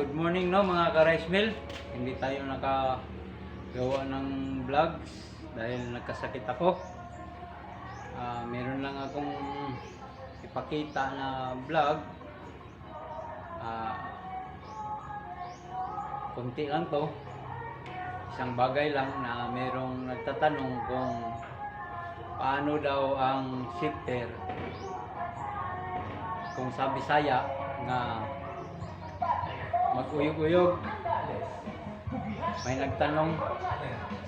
good morning no mga ka-rice mill. Hindi tayo nakagawa ng vlogs dahil nagkasakit ako. Ah, meron lang akong ipakita na vlog. Ah, kunti lang to. Isang bagay lang na merong nagtatanong kung paano daw ang shifter kung sa Bisaya nga mag-uyog-uyog. May nagtanong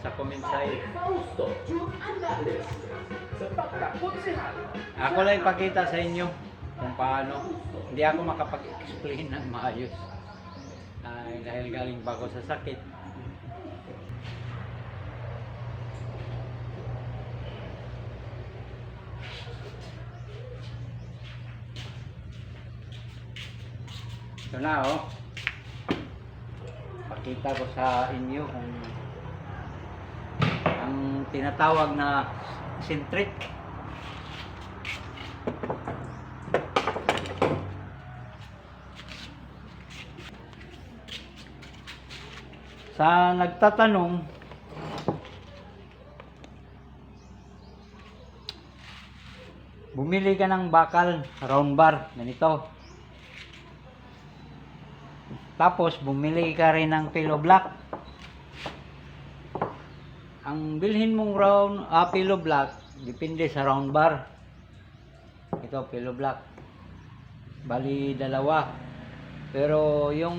sa comment side. Ako lang ipakita sa inyo kung paano. Hindi ako makapag-explain ng maayos. Ay, dahil galing pa ako sa sakit. Ito na oh. Pakita ko sa inyo kung ang tinatawag na centric. Sa nagtatanong, bumili ka ng bakal, round bar, ganito. Tapos bumili ka rin ng pillow block. Ang bilhin mong round ah, pillow block depende sa round bar. Ito pillow block. Bali dalawa. Pero yung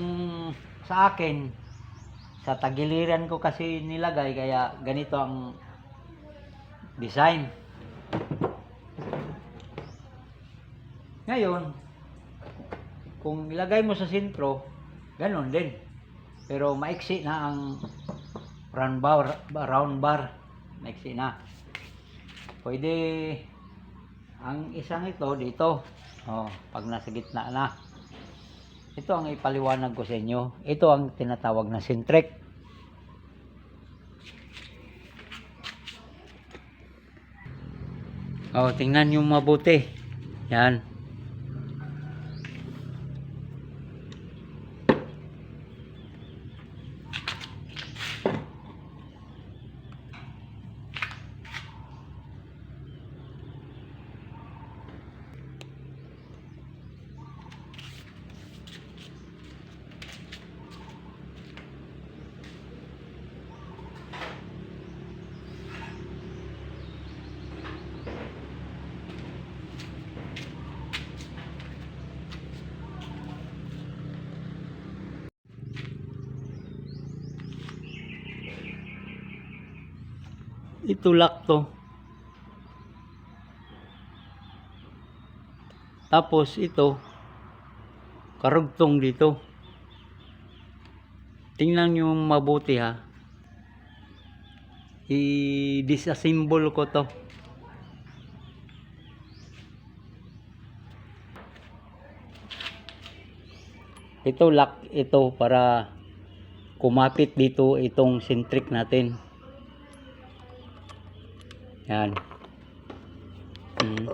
sa akin sa tagiliran ko kasi nilagay kaya ganito ang design. Ngayon, kung ilagay mo sa sentro, Ganon din. Pero maiksi na ang round bar, round bar. Maiksi na. Pwede ang isang ito dito. Oh, pag nasa gitna na. Ito ang ipaliwanag ko sa inyo. Ito ang tinatawag na centric. Oh, tingnan niyo mabuti. Yan. Itulak to. Tapos ito, karugtong dito. Tingnan nyo mabuti ha. I-disassemble ko to. Ito lock ito para kumapit dito itong centric natin. Yan. Hmm.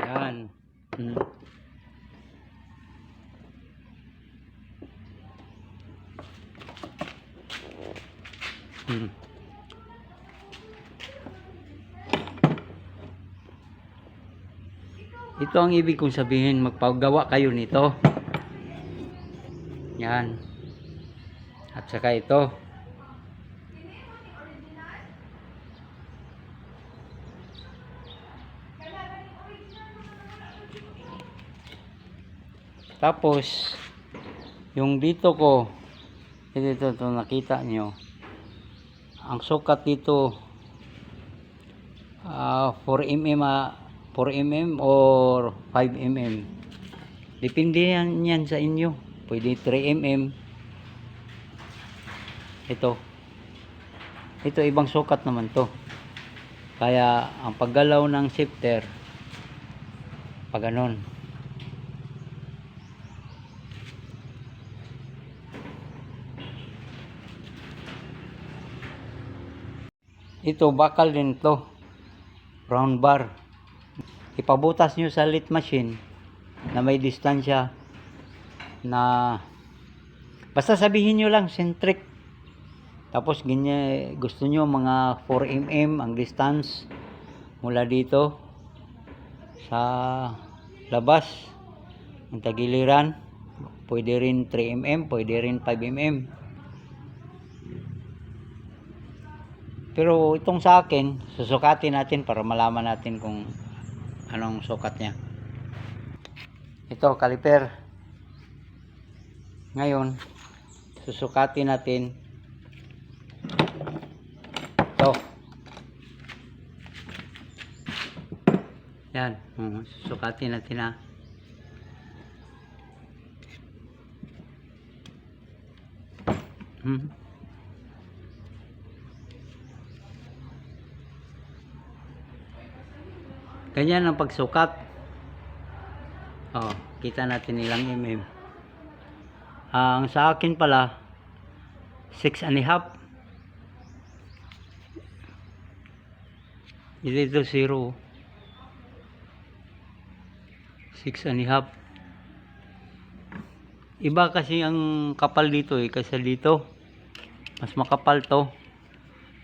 Yan. Hmm. Hmm. Ito ang ibig kong sabihin, magpagawa kayo nito. Yan. At saka ito. Tapos, yung dito ko, ito, ito, ito nakita nyo, ang sukat dito, ah 4 mm, ah, 4 mm or 5 mm. Depende yan, yan sa inyo. Pwede 3 mm. Ito. Ito ibang sukat naman to. Kaya ang paggalaw ng shifter pag ganon. Ito bakal din to. Round bar. Ipabutas nyo sa lit machine na may distansya na basta sabihin nyo lang centric tapos ganyan, gusto nyo mga 4 mm ang distance mula dito sa labas ang tagiliran pwede rin 3 mm pwede rin 5 pero itong sa akin susukatin natin para malaman natin kung anong sukat niya. Ito caliper ngayon susukatin natin. Ito. Yan. Uh, susukatin natin ha hmm. Ganyan ang pagsukat. Oh, kita natin ilang mm ang sa akin pala 6 and a half. Dito 0 6 and a half. Iba kasi ang kapal dito eh kaysa dito. Mas makapal to.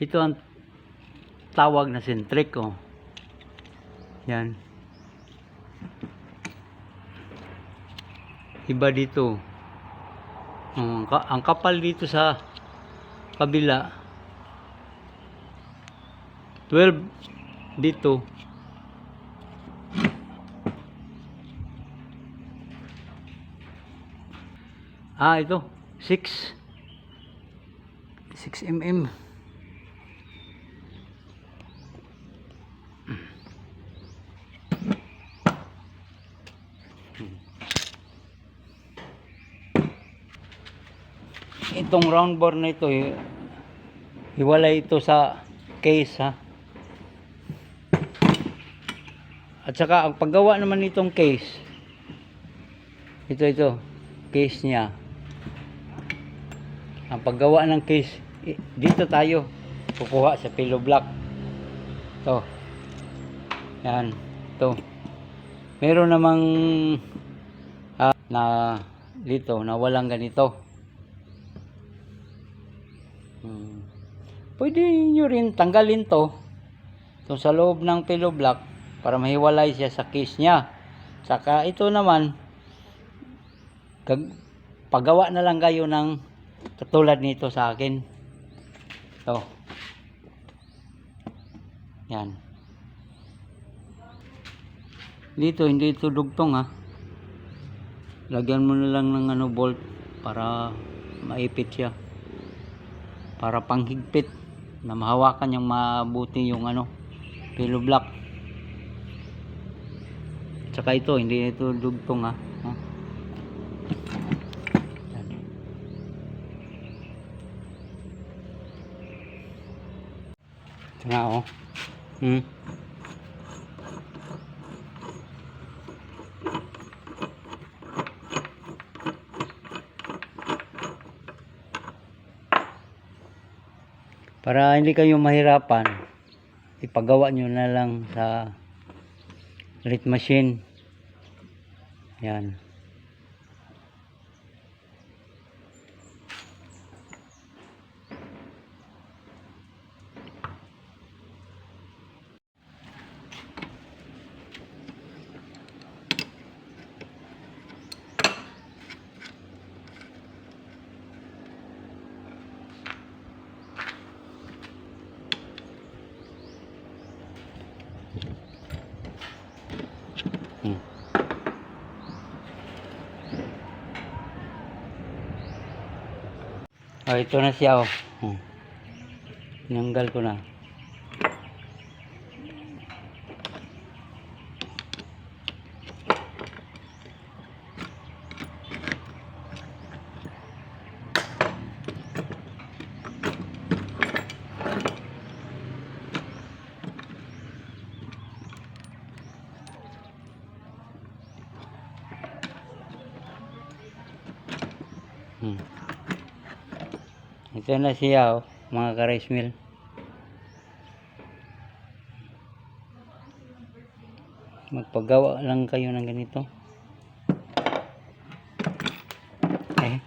Ito ang tawag na centric oh yan. Iba dito. Ka- ang kapal dito sa kabila. 12 dito. Ah ito. 6 6 mm itong round bar na ito eh, ito sa case ha? At saka ang paggawa naman nitong case ito ito case niya. Ang paggawa ng case dito tayo kukuha sa pillow block. To yan. To meron namang ah, na dito na walang ganito Pwede nyo rin tanggalin to to sa loob ng pillow block para mahiwalay siya sa case niya. Saka ito naman paggawa na lang kayo ng katulad nito sa akin. To. Yan. Dito hindi ito dugtong ha. Lagyan mo na lang ng ano bolt para maipit siya para panghigpit na mahawakan yung mabuti yung ano pillow block tsaka ito hindi ito dugtong ha oh. Ito nga oh hmm. Para hindi kayo mahirapan ipagawa nyo na lang sa lit machine. Yan Oh, ito na siya oh. Hmm. Tinanggal ko na. Hmm. Ito na siya, oh, mga ka-rice mill. Magpagawa lang kayo ng ganito. Eh.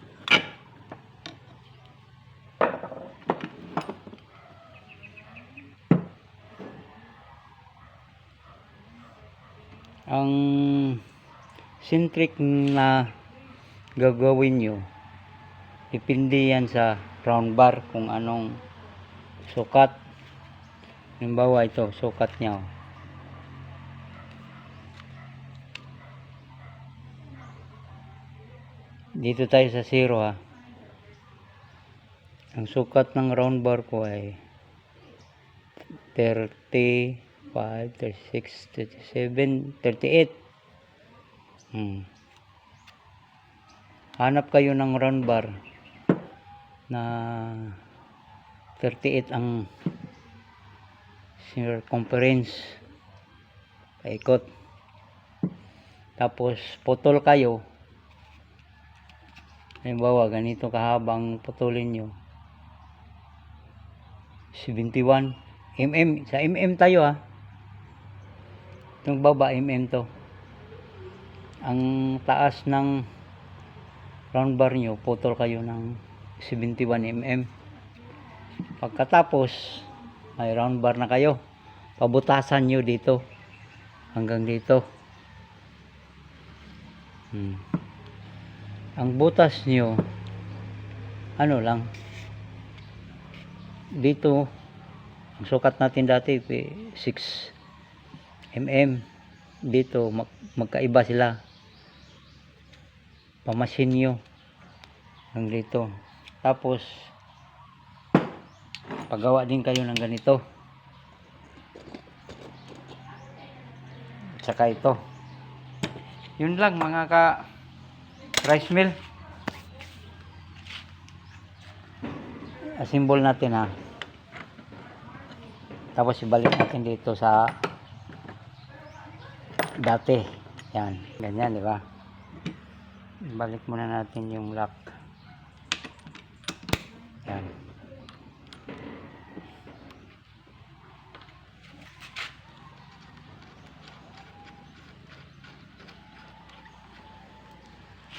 Ang centric na gagawin nyo depende yan sa round bar kung anong sukat halimbawa ito sukat niya oh. dito tayo sa zero ha ang sukat ng round bar ko ay 35, 36, 37, 38 hmm. hanap kayo ng round bar na 38 ang circumference paikot. Tapos putol kayo. Halimbawa ganito kahabang putulin nyo. 71 mm sa mm tayo ha? Itong baba mm to. Ang taas ng round bar nyo putol kayo ng 71 mm pagkatapos may round bar na kayo. Pabutasan nyo dito. Hanggang dito. Hmm. ang butas nyo ano lang. Dito ang sukat natin dati 6 mm dito mag magkaiba sila. Pamasin nyo. Hanggang dito tapos pagawa din kayo ng ganito. Tsaka ito. Yun lang mga ka rice mill. Asimbol natin ha. Tapos ibalik natin dito sa dati. Yan ganyan di ba? Balik muna natin yung lock yan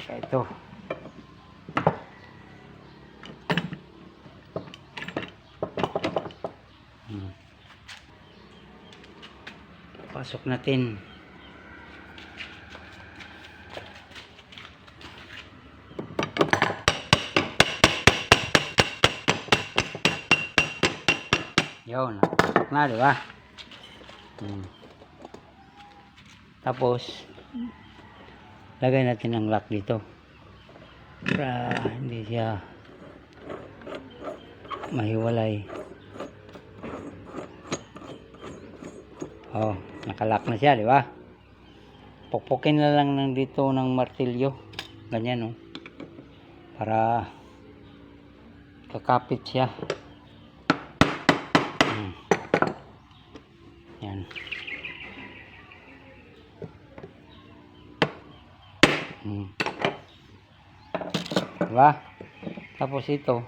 Kaya ito. Hmm. pasok natin yun na di ba? Hmm. tapos lagay natin ang lock dito. Para hindi siya mahiwalay. Oh nakalock na siya di ba? Pukpukin na lang ng dito ng martilyo. Ganyan oh. Para kakapit siya Hmm. yan Hmm. Diba? Tapos ito,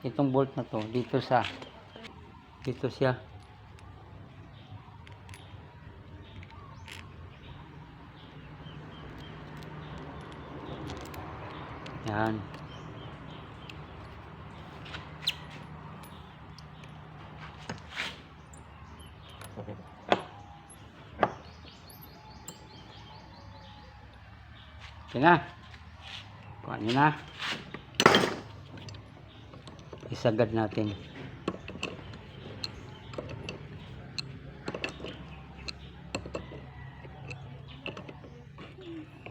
itong bolt na to, dito sa, dito siya. Yan. Ito na. Kuha na. Isagad natin.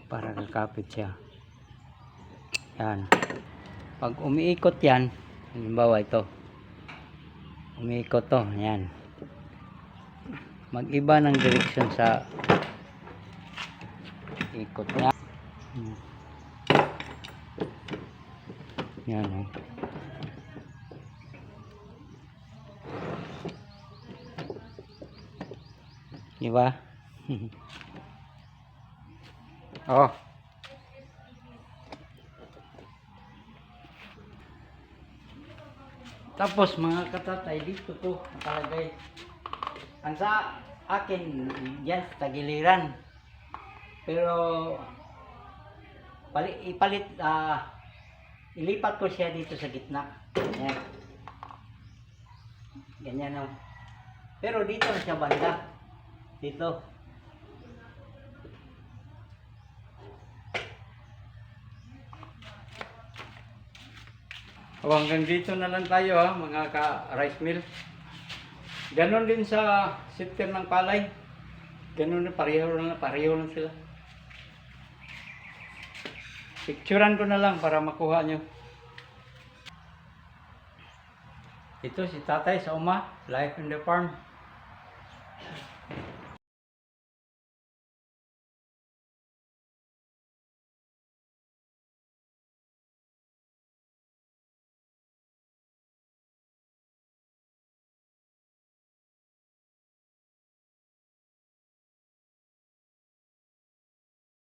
Para kakapit siya. Yan. Pag umiikot yan, halimbawa ito. Umiikot to, yan. Mag-iba ng sa ikot niya. Yan o. Oh. Di ba? oh. Tapos mga katatay dito to nakalagay. Ang sa akin diyan tagiliran. Pero pali, ipalit, ah, ilipat ko siya dito sa gitna. Yan. Ganyan no. Pero dito siya banda. Dito. O hanggang dito na lang tayo ha, mga ka-rice mill. Ganon din sa sifter ng palay. Ganon na, pareho lang, pareho lang sila. Picturean ko na lang para makuha nyo. Ito si tatay sa uma, life in the farm.